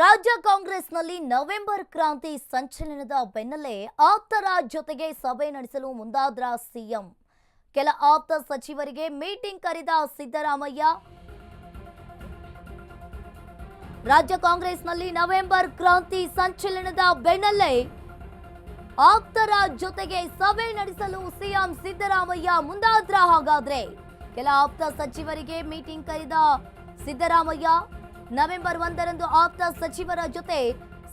ರಾಜ್ಯ ಕಾಂಗ್ರೆಸ್ನಲ್ಲಿ ನವೆಂಬರ್ ಕ್ರಾಂತಿ ಸಂಚಲನದ ಬೆನ್ನಲ್ಲೇ ಆಪ್ತರ ಜೊತೆಗೆ ಸಭೆ ನಡೆಸಲು ಮುಂದಾದ್ರ ಸಿಎಂ. ಕೆಲ ಆಪ್ತ ಸಚಿವರಿಗೆ ಮೀಟಿಂಗ್ ಕರೆದ ಸಿದ್ದರಾಮಯ್ಯ, ರಾಜ್ಯ ಕಾಂಗ್ರೆಸ್ನಲ್ಲಿ ನವೆಂಬರ್ ಕ್ರಾಂತಿ ಸಂಚಲನದ ಬೆನ್ನಲ್ಲೇ ಆಪ್ತರ ಜೊತೆಗೆ ಸಭೆ ನಡೆಸಲು ಸಿಎಂ ಸಿದ್ದರಾಮಯ್ಯ ಮುಂದಾದ್ರ ಹಾಗಾದ್ರೆ. ಕೆಲ ಆಪ್ತ ಸಚಿವರಿಗೆ ಮೀಟಿಂಗ್ ಕರೆದ ಸಿದ್ದರಾಮಯ್ಯ ನವೆಂಬರ್ ಒಂದರಂದು ಆಪ್ತ ಸಚಿವರ ಜೊತೆ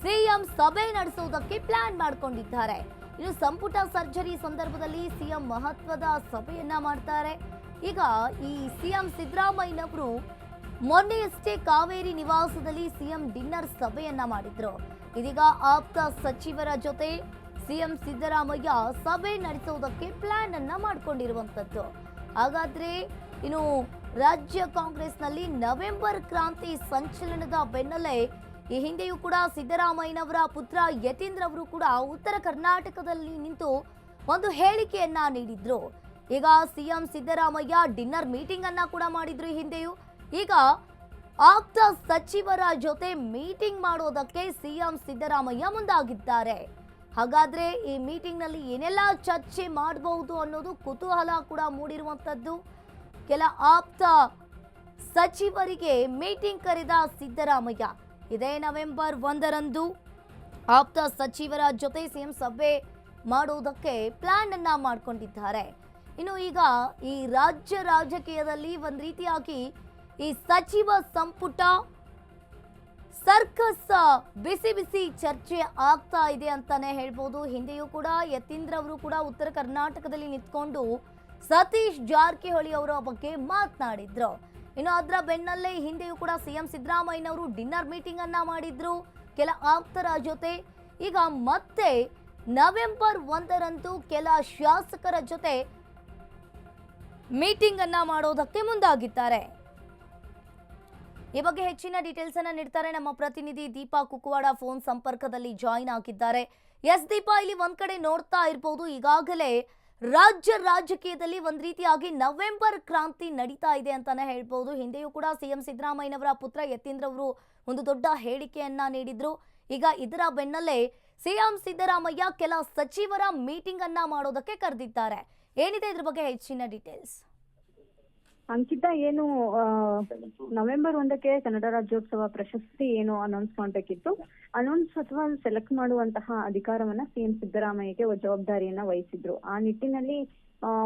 ಸಿಎಂ ಸಭೆ ನಡೆಸುವುದಕ್ಕೆ ಪ್ಲಾನ್ ಮಾಡಿಕೊಂಡಿದ್ದಾರೆ. ಇನ್ನು ಸಂಪುಟ ಸರ್ಜರಿ ಸಂದರ್ಭದಲ್ಲಿ ಸಿಎಂ ಮಹತ್ವದ ಸಭೆಯನ್ನ ಮಾಡ್ತಾರೆ. ಈಗ ಈ ಸಿಎಂ ಸಿದ್ದರಾಮಯ್ಯನವರು ಮೊನ್ನೆಯಷ್ಟೇ ಕಾವೇರಿ ನಿವಾಸದಲ್ಲಿ ಸಿಎಂ ಡಿನ್ನರ್ ಸಭೆಯನ್ನ ಮಾಡಿದ್ರು. ಇದೀಗ ಆಪ್ತ ಸಚಿವರ ಜೊತೆ ಸಿಎಂ ಸಿದ್ದರಾಮಯ್ಯ ಸಭೆ ನಡೆಸುವುದಕ್ಕೆ ಪ್ಲಾನ್ ಅನ್ನ ಮಾಡಿಕೊಂಡಿರುವಂತದ್ದು. ಹಾಗಾದ್ರೆ ಇನ್ನು ರಾಜ್ಯ ಕಾಂಗ್ರೆಸ್ನಲ್ಲಿ ನವೆಂಬರ್ ಕ್ರಾಂತಿ ಸಂಚಲನದ ಬೆನ್ನಲ್ಲೇ ಈ ಹಿಂದೆಯೂ ಕೂಡ ಸಿದ್ದರಾಮಯ್ಯನವರ ಪುತ್ರ ಯತೀಂದ್ರ ಅವರು ಕೂಡ ಉತ್ತರ ಕರ್ನಾಟಕದಲ್ಲಿ ನಿಂತು ಒಂದು ಹೇಳಿಕೆಯನ್ನ ನೀಡಿದ್ರು. ಈಗ ಸಿಎಂ ಸಿದ್ದರಾಮಯ್ಯ ಡಿನ್ನರ್ ಮೀಟಿಂಗ್ ಅನ್ನ ಕೂಡ ಮಾಡಿದ್ರು ಹಿಂದೆಯೂ. ಈಗ ಆಪ್ತ ಸಚಿವರ ಜೊತೆ ಮೀಟಿಂಗ್ ಮಾಡೋದಕ್ಕೆ ಸಿಎಂ ಸಿದ್ದರಾಮಯ್ಯ ಮುಂದಾಗಿದ್ದಾರೆ. ಹಾಗಾದ್ರೆ ಈ ಮೀಟಿಂಗ್ನಲ್ಲಿ ಏನೆಲ್ಲ ಚರ್ಚೆ ಮಾಡಬಹುದು ಅನ್ನೋದು ಕುತೂಹಲ ಕೂಡ ಮೂಡಿರುವಂತದ್ದು. ಕೆಲ ಆಪ್ತ ಸಚಿವರಿಗೆ ಮೀಟಿಂಗ್ ಕರೆದ ಸಿದ್ದರಾಮಯ್ಯ. ಇದೇ ನವೆಂಬರ್ ಒಂದರಂದು ಆಪ್ತ ಸಚಿವರ ಜೊತೆ ಸಿಎಂ ಸಭೆ ಮಾಡುವುದಕ್ಕೆ ಪ್ಲಾನ್ ಅನ್ನ ಮಾಡ್ಕೊಂಡಿದ್ದಾರೆ. ಇನ್ನು ಈಗ ಈ ರಾಜ್ಯ ರಾಜಕೀಯದಲ್ಲಿ ಒಂದು ರೀತಿಯಾಗಿ ಈ ಸಚಿವ ಸಂಪುಟ ಸರ್ಕಸ್ ಬಿಸಿ ಬಿಸಿ ಚರ್ಚೆ ಆಗ್ತಾ ಇದೆ ಅಂತಾನೆ ಹೇಳ್ಬೋದು. ಹಿಂದೆಯೂ ಕೂಡ ಯತೀಂದ್ರ ಅವರು ಕೂಡ ಉತ್ತರ ಕರ್ನಾಟಕದಲ್ಲಿ ನಿಂತ್ಕೊಂಡು ಸತೀಶ್ ಜಾರಕಿಹೊಳಿ ಅವರ ಬಗ್ಗೆ ಮಾತನಾಡಿದ್ರು. ಇನ್ನು ಅದರ ಬೆನ್ನಲ್ಲೇ ಹಿಂದೆಯೂ ಕೂಡ ಸಿಎಂ ಸಿದ್ದರಾಮಯ್ಯನವರು ಡಿನ್ನರ್ ಮೀಟಿಂಗ್ ಅನ್ನ ಮಾಡಿದ್ರು. ಕೆಲ ಆಪ್ತರ ಜೊತೆ. ಈಗ ಮತ್ತೆ ನವೆಂಬರ್ ಒಂದರಂದು ಕೆಲ ಶಾಸಕರ ಜೊತೆ ಮೀಟಿಂಗ್ ಅನ್ನ ಮಾಡೋದಕ್ಕೆ ಮುಂದಾಗಿದ್ದಾರೆ. ಈ ಬಗ್ಗೆ ಹೆಚ್ಚಿನ ಡೀಟೇಲ್ಸ್ ಅನ್ನ ನೀಡ್ತಾರೆ ನಮ್ಮ ಪ್ರತಿನಿಧಿ ದೀಪಾ ಕುಕ್ವಾಡ ಫೋನ್ ಸಂಪರ್ಕದಲ್ಲಿ ಜಾಯಿನ್ ಆಗಿದ್ದಾರೆ. ಎಸ್ ದೀಪಾ, ಇಲ್ಲಿ ಒಂದ್ ಕಡೆ ನೋಡ್ತಾ ಇರಬಹುದು ಈಗಾಗಲೇ ರಾಜ್ಯ ರಾಜಕೀಯದಲ್ಲಿ ಒಂದ್ ರೀತಿಯಾಗಿ ನವೆಂಬರ್ ಕ್ರಾಂತಿ ನಡೀತಾ ಇದೆ ಅಂತಾನೆ ಹೇಳ್ಬಹುದು ಹಿಂದೆಯೂ ಕೂಡ ಸಿಎಂ ಸಿದ್ದರಾಮಯ್ಯನವರ ಪುತ್ರ ಯತೀಂದ್ರ ಅವರು ಒಂದು ದೊಡ್ಡ ಹೇಳಿಕೆಯನ್ನ ನೀಡಿದ್ರು. ಈಗ ಇದರ ಬೆನ್ನಲ್ಲೇ ಸಿಎಂ ಸಿದ್ದರಾಮಯ್ಯ ಕೆಲ ಸಚಿವರ ಮೀಟಿಂಗ್ ಅನ್ನ ಮಾಡೋದಕ್ಕೆ ಕರೆದಿದ್ದಾರೆ. ಏನಿದೆ ಇದ್ರ ಬಗ್ಗೆ ಹೆಚ್ಚಿನ ಡೀಟೇಲ್ಸ್ ಅಂಕಿತ ಏನು ನವೆಂಬರ್ ಒಂದಕ್ಕೆ ಕನ್ನಡ ರಾಜ್ಯೋತ್ಸವ ಪ್ರಶಸ್ತಿ ಏನು ಅನೌನ್ಸ್ ಮಾಡ್ಬೇಕಿತ್ತು. ಅನೌನ್ಸ್ ಅಥವಾ ಸೆಲೆಕ್ಟ್ ಮಾಡುವಂತಹ ಅಧಿಕಾರವನ್ನ ಸಿಎಂ ಸಿದ್ದರಾಮಯ್ಯಗೆ ಜವಾಬ್ದಾರಿಯನ್ನ ವಹಿಸಿದ್ರು. ಆ ನಿಟ್ಟಿನಲ್ಲಿ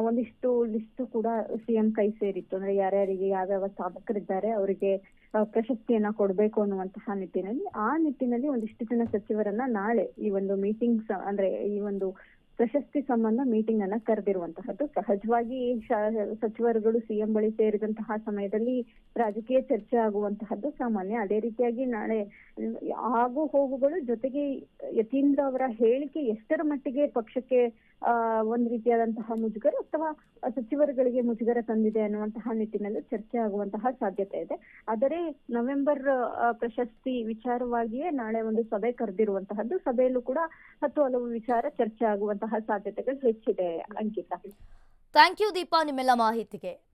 ಒಂದಿಷ್ಟು ಲಿಸ್ಟ್ ಕೂಡ ಸಿಎಂ ಕೈ ಸೇರಿತ್ತು. ಅಂದ್ರೆ ಯಾರ್ಯಾರಿಗೆ ಯಾವ್ಯಾವ ಸಾಧಕರಿದ್ದಾರೆ, ಅವರಿಗೆ ಪ್ರಶಸ್ತಿಯನ್ನ ಕೊಡ್ಬೇಕು ಅನ್ನುವಂತಹ ನಿಟ್ಟಿನಲ್ಲಿ. ಆ ನಿಟ್ಟಿನಲ್ಲಿ ಒಂದಿಷ್ಟು ಜನ ಸಚಿವರನ್ನ ನಾಳೆ ಈ ಒಂದು ಮೀಟಿಂಗ್ಸ್ ಅಂದ್ರೆ ಈ ಒಂದು ಪ್ರಶಸ್ತಿ ಸಂಬಂಧ ಮೀಟಿಂಗ್ ಅನ್ನ ಕರೆದಿರುವಂತಹದ್ದು. ಸಹಜವಾಗಿ ಸಚಿವರುಗಳು ಸಿಎಂ ಬಳಿ ಸೇರಿದಂತಹ ಸಮಯದಲ್ಲಿ ರಾಜಕೀಯ ಚರ್ಚೆ ಆಗುವಂತಹದ್ದು ಸಾಮಾನ್ಯ. ಅದೇ ರೀತಿಯಾಗಿ ನಾಳೆ, ಆಗು ಹೋಗುಗಳು ಜೊತೆಗೆ ಯತೀಂದ್ರ ಅವರ ಹೇಳಿಕೆ ಎಷ್ಟರ ಮಟ್ಟಿಗೆ ಪಕ್ಷಕ್ಕೆ, ಆ, ಒಂದ್ ರೀತಿಯಾದಂತಹ ಮುಜುಗರ ಅಥವಾ ಸಚಿವರುಗಳಿಗೆ ಮುಜುಗರ ತಂದಿದೆ ಅನ್ನುವಂತಹ ನಿಟ್ಟಿನಲ್ಲಿ ಚರ್ಚೆ ಆಗುವಂತಹ ಸಾಧ್ಯತೆ ಇದೆ. ಆದರೆ ನವೆಂಬರ್ ಪ್ರಶಸ್ತಿ ವಿಚಾರವಾಗಿಯೇ ನಾಳೆ ಒಂದು ಸಭೆ ಕರೆದಿರುವಂತಹದ್ದು. ಸಭೆಯಲ್ಲೂ ಕೂಡ ಹತ್ತು ಹಲವು ವಿಚಾರ ಚರ್ಚೆ ಆಗುವಂತಹ ಸಾಧ್ಯತೆಗಳು ಹೆಚ್ಚಿದೆ ಅಂಕಿತ. ಥ್ಯಾಂಕ್ ಯು ದೀಪಾ ನಿಮ್ಮೆಲ್ಲ ಮಾಹಿತಿಗೆ.